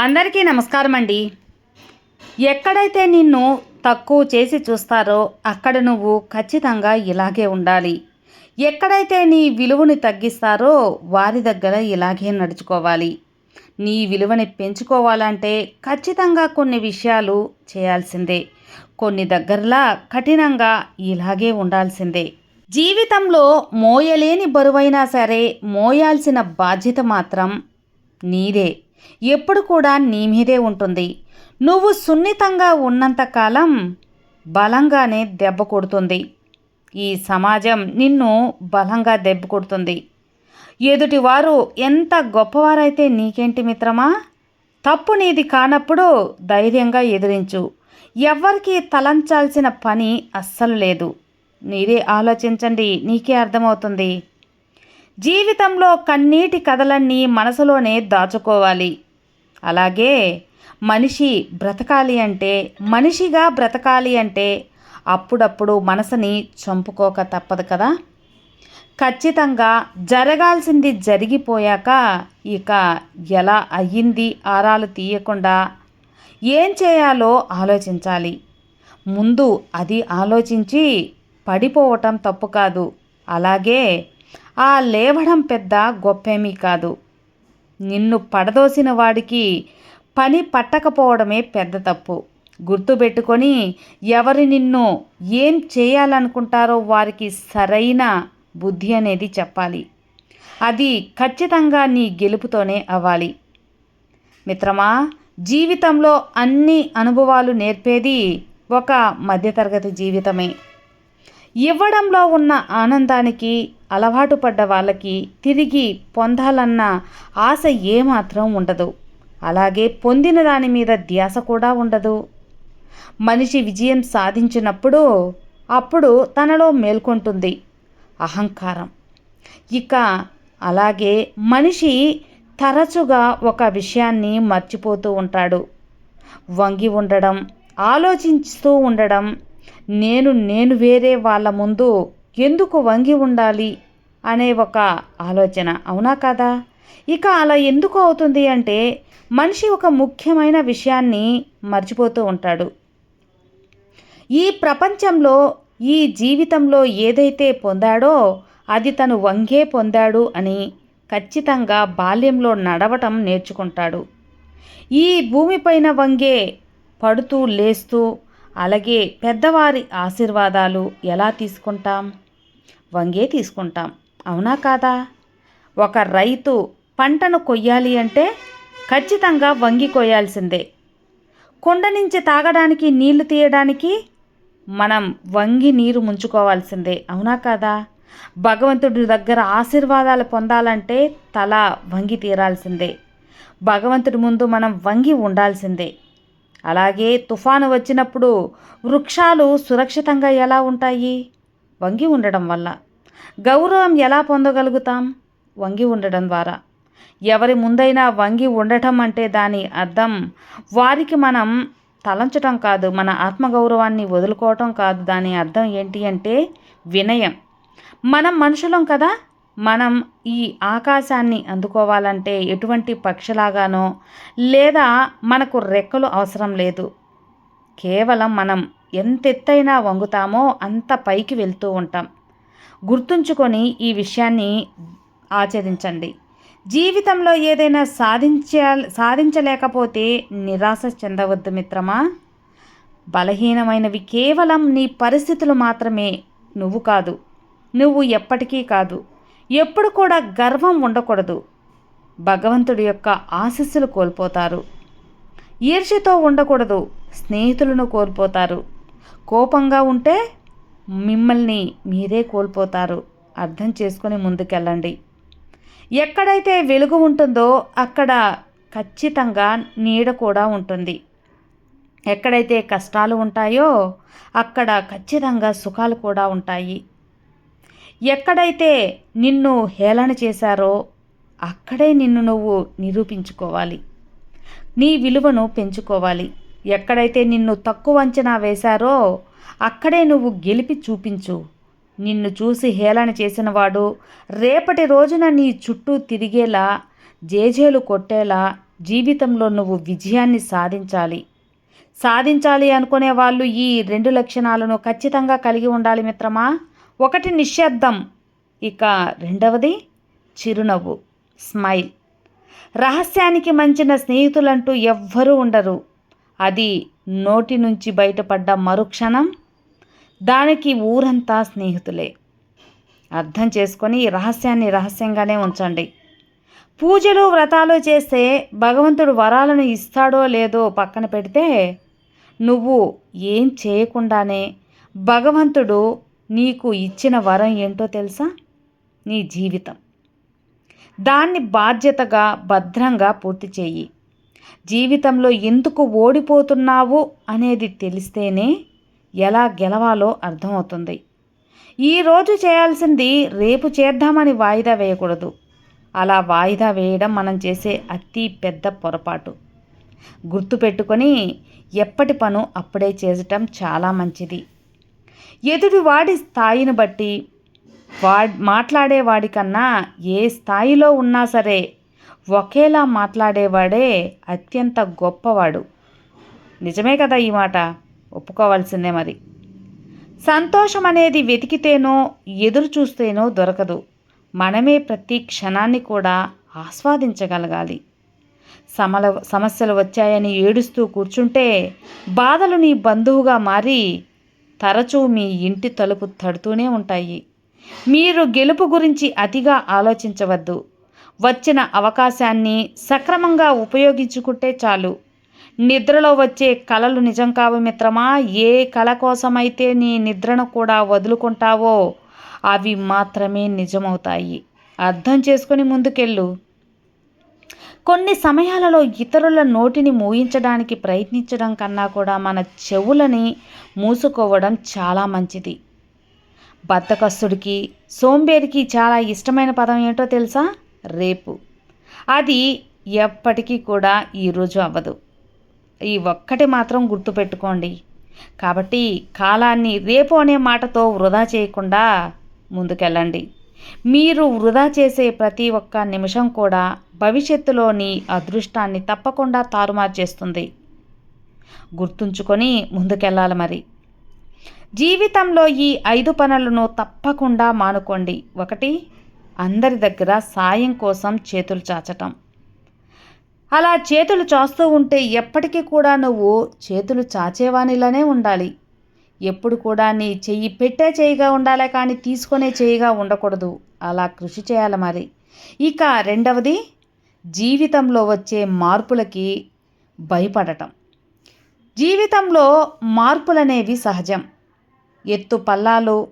అందరికీ నమస్కారం అండి ఎక్కడైతే నిన్ను తక్కువ చేసి చూస్తారో అక్కడ నువ్వు ఖచ్చితంగా ఇలాగే ఉండాలి. ఎక్కడైతే నీ విలువని తగ్గిస్తారో వారి దగ్గర ఇలాగే నడుచుకోవాలి. నీ విలువని పెంచుకోవాలంటే ఖచ్చితంగా కొన్ని విషయాలు చేయాల్సిందే. కొన్ని దగ్గరలా కఠినంగా ఇలాగే ఉండాల్సిందే. జీవితంలో మోయలేని బరువైనా సరే మోయాల్సిన బాధ్యత మాత్రం నీదే. ఎప్పుడు కూడా నీ మీదే ఉంటుంది. నువ్వు సున్నితంగా ఉన్నంతకాలం బలంగానే దెబ్బ కొడుతుంది. ఈ సమాజం నిన్ను బలంగా దెబ్బ కొడుతుంది. ఎదుటివారు ఎంత గొప్పవారైతే నీకేంటి మిత్రమా? తప్పు నీది కానప్పుడు ధైర్యంగా ఎదిరించు. ఎవ్వరికీ తలంచాల్సిన పని అస్సలు లేదు. మీరే ఆలోచించండి నీకే అర్థమవుతుంది. జీవితంలో కన్నీటి కథలన్నీ మనసులోనే దాచుకోవాలి. అలాగే మనిషి బ్రతకాలి అంటే మనిషిగా బ్రతకాలి అంటే అప్పుడప్పుడు మనసుని చంపుకోక తప్పదు కదా. ఖచ్చితంగా జరగాల్సింది జరిగిపోయాక ఇక ఎలా అయ్యింది ఆరాలు తీయకుండా ఏం చేయాలో ఆలోచించాలి. ముందు అది ఆలోచించి పడిపోవటం తప్పు కాదు. అలాగే ఆ లేవడం పెద్ద గొప్పేమీ కాదు. నిన్ను పడదోసిన వాడికి పని పట్టకపోవడమే పెద్ద తప్పు. గుర్తుపెట్టుకొని ఎవరి నిన్ను ఏం చేయాలనుకుంటారో వారికి సరైన బుద్ధి అనేది చెప్పాలి. అది ఖచ్చితంగా నీ గెలుపుతోనే అవ్వాలి. మిత్రమా జీవితంలో అన్ని అనుభవాలు నేర్పేది ఒక మధ్యతరగతి జీవితమే. ఇవ్వడంలో ఉన్న ఆనందానికి అలవాటు పడ్డ వాళ్ళకి తిరిగి పొందాలన్న ఆశ ఏమాత్రం ఉండదు. అలాగే పొందిన దాని మీద ధ్యాస కూడా ఉండదు. మనిషి విజయం సాధించినప్పుడు అప్పుడు తనలో మేల్కొంటుంది అహంకారం. ఇక అలాగే మనిషి తరచుగా ఒక విషయాన్ని మర్చిపోతూ ఉంటాడు. వంగి ఉండడం ఆలోచిస్తూ ఉండడం నేను నేను వేరే వాళ్ళ ముందు ఎందుకు వంగి ఉండాలి? అనే ఒక ఆలోచన. అవునా కదా? ఇక అలా ఎందుకు అవుతుంది అంటే మనిషి ఒక ముఖ్యమైన విషయాన్ని మర్చిపోతూ ఉంటాడు. ఈ ప్రపంచంలో ఈ జీవితంలో ఏదైతే పొందాడో అది తను వంగే పొందాడు అని ఖచ్చితంగా బాల్యంలో నడవటం నేర్చుకుంటాడు. ఈ భూమిపైన వంగే పడుతూ లేస్తూ అలాగే పెద్దవారి ఆశీర్వాదాలు ఎలా తీసుకుంటాం? వంగే తీసుకుంటాం. అవునా కాదా? ఒక రైతు పంటను కొయ్యాలి అంటే ఖచ్చితంగా వంగి కొయ్యాల్సిందే. కుండ నుంచి తాగడానికి నీళ్ళు తీయడానికి మనం వంగి నీరు ముంచుకోవాల్సిందే. అవునా కాదా? భగవంతుడి దగ్గర ఆశీర్వాదాలు పొందాలంటే తల వంగి తీరాల్సిందే. భగవంతుడి ముందు మనం వంగి ఉండాల్సిందే. అలాగే తుఫాను వచ్చినప్పుడు వృక్షాలు సురక్షితంగా ఎలా ఉంటాయి? వంగి ఉండడం వల్ల. గౌరవం ఎలా పొందగలుగుతాం? వంగి ఉండడం ద్వారా. ఎవరి ముందైనా వంగి ఉండటం అంటే దాని అర్థం వారికి మనం తలంచటం కాదు మన ఆత్మగౌరవాన్ని వదులుకోవటం కాదు. దాని అర్థం ఏంటి అంటే వినయం. మనం మనుషులం కదా? మనం ఈ ఆకాశాన్ని అందుకోవాలంటే ఎటువంటి పక్షిలాగానో లేదా మనకు రెక్కలు అవసరం లేదు. కేవలం మనం ఎంత ఎత్తైనా వంగుతామో అంత పైకి వెళ్తూ ఉంటాం. గుర్తుంచుకొని ఈ విషయాన్ని ఆచరించండి. జీవితంలో ఏదైనా సాధించ సాధించలేకపోతే నిరాశ చెందవద్దు మిత్రమా? బలహీనమైనవి కేవలం నీ పరిస్థితులు మాత్రమే నువ్వు కాదు. నువ్వు ఎప్పటికీ కాదు. ఎప్పుడు కూడా గర్వం ఉండకూడదు. భగవంతుడి యొక్క ఆశస్సులు కోల్పోతారు. ఈర్ష్యతో ఉండకూడదు. స్నేహితులను కోల్పోతారు. కోపంగా ఉంటే మిమ్మల్ని మీరే కోల్పోతారు. అర్థం చేసుకొని ముందుకెళ్ళండి. ఎక్కడైతే వెలుగు ఉంటుందో అక్కడ ఖచ్చితంగా నీడ కూడా ఉంటుంది. ఎక్కడైతే కష్టాలు ఉంటాయో అక్కడ ఖచ్చితంగా సుఖాలు కూడా ఉంటాయి. ఎక్కడైతే నిన్ను హేళన చేశారో అక్కడే నిన్ను నువ్వు నిరూపించుకోవాలి. నీ విలువను పెంచుకోవాలి. ఎక్కడైతే నిన్ను తక్కువ అంచనా వేశారో అక్కడే నువ్వు గెలిపి చూపించు. నిన్ను చూసి హేళన చేసినవాడు రేపటి రోజున నీ చుట్టూ తిరిగేలా జేజేలు కొట్టేలా జీవితంలో నువ్వు విజయాన్ని సాధించాలి. సాధించాలి అనుకునే వాళ్ళు ఈ రెండు లక్షణాలను ఖచ్చితంగా కలిగి ఉండాలి మిత్రమా? ఒకటి నిశ్శబ్దం ఇక రెండవది చిరునవ్వు స్మైల్. రహస్యానికి మంచిన స్నేహితులంటూ ఎవ్వరూ ఉండరు. అది నోటి నుంచి బయటపడ్డ మరుక్షణం దానికి ఊరంతా స్నేహితులే. అర్థం చేసుకొని ఈ రహస్యాన్ని రహస్యంగానే ఉంచండి. పూజలు వ్రతాలు చేస్తే భగవంతుడు వరాలను ఇస్తాడో లేదో పక్కన పెడితే నువ్వు ఏం చేయకుండానే భగవంతుడు నీకు ఇచ్చిన వరం ఏంటో తెలుసా? నీ జీవితం. దాన్ని బాధ్యతగా భద్రంగా పూర్తి చేయి. జీవితంలో ఎందుకు ఓడిపోతున్నావు అనేది తెలిస్తేనే ఎలా గెలవాలో అర్థమవుతుంది. ఈరోజు చేయాల్సింది రేపు చేద్దామని వాయిదా వేయకూడదు. అలా వాయిదా వేయడం మనం చేసే అతి పెద్ద పొరపాటు. గుర్తుపెట్టుకొని ఎప్పటి పను అప్పుడే చేయటం చాలా మంచిది. ఎదుటివాడి స్థాయిని బట్టి వా మాట్లాడేవాడికన్నా ఏ స్థాయిలో ఉన్నా సరే ఒకేలా మాట్లాడేవాడే అత్యంత గొప్పవాడు. నిజమే కదా ఈ మాట? ఒప్పుకోవాల్సిందే మరి. సంతోషం అనేది వెతికితేనో ఎదురు చూస్తేనో దొరకదు. మనమే ప్రతి క్షణాన్ని కూడా ఆస్వాదించగలగాలి. సమల సమస్యలు వచ్చాయని ఏడుస్తూ కూర్చుంటే బాధలు నీ బంధువుగా మారి తరచూ మీ ఇంటి తలుపు తడుతూనే ఉంటాయి. మీరు గెలుపు గురించి అతిగా ఆలోచించవద్దు. వచ్చిన అవకాశాన్ని సక్రమంగా ఉపయోగించుకుంటే చాలు. నిద్రలో వచ్చే కళలు నిజం కావు మిత్రమా? ఏ కళ కోసమైతే నీ నిద్రను కూడా వదులుకుంటావో అవి మాత్రమే నిజమవుతాయి. అర్థం చేసుకుని ముందుకెళ్ళు. కొన్ని సమయాలలో ఇతరుల నోటిని మూయించడానికి ప్రయత్నించడం కన్నా కూడా మన చెవులని మూసుకోవడం చాలా మంచిది. బద్దకస్తుడికి సోంబేరికి చాలా ఇష్టమైన పదం ఏంటో తెలుసా? రేపు. అది ఎప్పటికీ కూడా ఈరోజు అవ్వదు. ఈ ఒక్కటి మాత్రం గుర్తుపెట్టుకోండి కాబట్టి కాలాన్ని రేపు అనే మాటతో వృధా చేయకుండా ముందుకెళ్ళండి. మీరు వృధా చేసే ప్రతి ఒక్క నిమిషం కూడా భవిష్యత్తులోని అదృష్టాన్ని తప్పకుండా తారుమారు చేస్తుంది. గుర్తుంచుకొని ముందుకెళ్ళాలి మరి. జీవితంలో ఈ ఐదు పనులను తప్పకుండా మానుకోండి. ఒకటి అందరి దగ్గర సాయం కోసం చేతులు చాచటం. అలా చేతులు చాస్తూ ఉంటే ఎప్పటికీ కూడా నువ్వు చేతులు చాచేవానిలానే ఉండాలి. ఎప్పుడు కూడా నీ చెయ్యి పెట్టే చేయిగా ఉండాలి కానీ తీసుకునే చేయిగా ఉండకూడదు. అలా కృషి చేయాలి మరి. ఇక రెండవది జీవితంలో వచ్చే మార్పులకి భయపడటం. జీవితంలో మార్పులనేవి సహజం. ఎత్తు పల్లాలు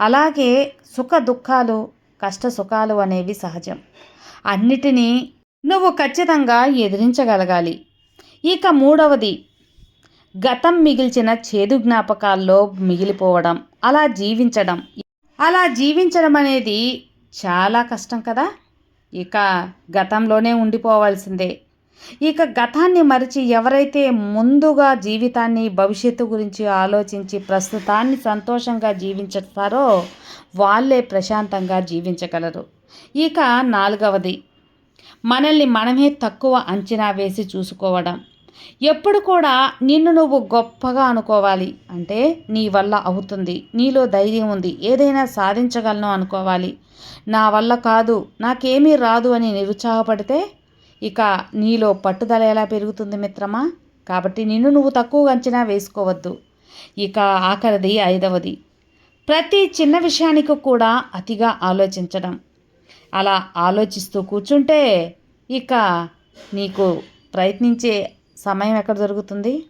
అలాగే సుఖ దుఃఖాలు కష్ట సుఖాలు అనేవి సహజం. అన్నిటినీ నువ్వు ఖచ్చితంగా ఎదిరించగలగాలి. ఇక మూడవది గతం మిగిల్చిన చేదు జ్ఞాపకాల్లో మిగిలిపోవడం అలా జీవించడం. అలా జీవించడం అనేది చాలా కష్టం కదా? ఇక గతంలోనే ఉండిపోవాల్సిందే. ఇక గతాన్ని మరిచి ఎవరైతే ముందుగా జీవితాన్ని భవిష్యత్తు గురించి ఆలోచించి ప్రస్తుతాన్ని సంతోషంగా జీవించుతారో వాళ్ళే ప్రశాంతంగా జీవించగలరు. ఇక నాలుగవది మనల్ని మనమే తక్కువ అంచనా వేసి చూసుకోవడం. ఎప్పుడు కూడా నిన్ను నువ్వు గొప్పగా అనుకోవాలి. అంటే నీ వల్ల అవుతుంది నీలో ధైర్యం ఉంది ఏదైనా సాధించగలను అనుకోవాలి. నా వల్ల కాదు నాకేమీ రాదు అని నిరుత్సాహపడితే ఇక నీలో పట్టుదల ఎలా పెరుగుతుంది మిత్రమా? కాబట్టి నిన్ను నువ్వు తక్కువ అంచనా వేసుకోవద్దు. ఇక ఆఖరిది ఐదవది. ప్రతి చిన్న విషయానికి కూడా అతిగా ఆలోచించడం. అలా ఆలోచిస్తూ కూర్చుంటే ఇక నీకు ప్రయత్నించే సమయం ఎక్కడ దొరుకుతుంది?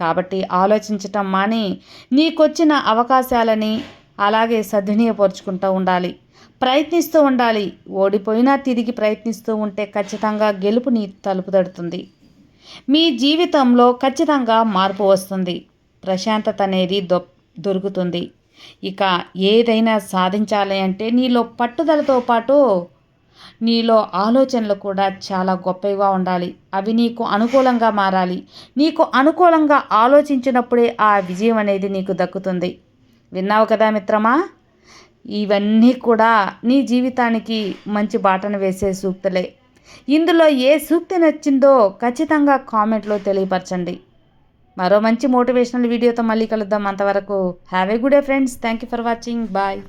కాబట్టి ఆలోచించటం మాని నీకొచ్చిన అవకాశాలని అలాగే సద్వినియోగపరుచుకుంటూ ఉండాలి. ప్రయత్నిస్తూ ఉండాలి. ఓడిపోయినా తిరిగి ప్రయత్నిస్తూ ఉంటే ఖచ్చితంగా గెలుపుని తలుపుదడుతుంది తలుపు తడుతుంది. మీ జీవితంలో ఖచ్చితంగా మార్పు వస్తుంది. ప్రశాంతత అనేది దొ దొరుకుతుంది. ఇక ఏదైనా సాధించాలి అంటే నీలో పట్టుదలతో పాటు నీలో ఆలోచనలు కూడా చాలా గొప్పగా ఉండాలి. అవి నీకు అనుకూలంగా మారాలి. నీకు అనుకూలంగా ఆలోచించినప్పుడే ఆ విజయం అనేది నీకు దక్కుతుంది. విన్నావు కదా మిత్రమా? ఇవన్నీ కూడా నీ జీవితానికి మంచి బాటను వేసే సూక్తులే. ఇందులో ఏ సూక్తి నచ్చిందో ఖచ్చితంగా కామెంట్లో తెలియపరచండి. మరో మంచి మోటివేషనల్ వీడియోతో మళ్ళీ కలుద్దాం. అంతవరకు have a good day friends. Thank you for watching. Bye.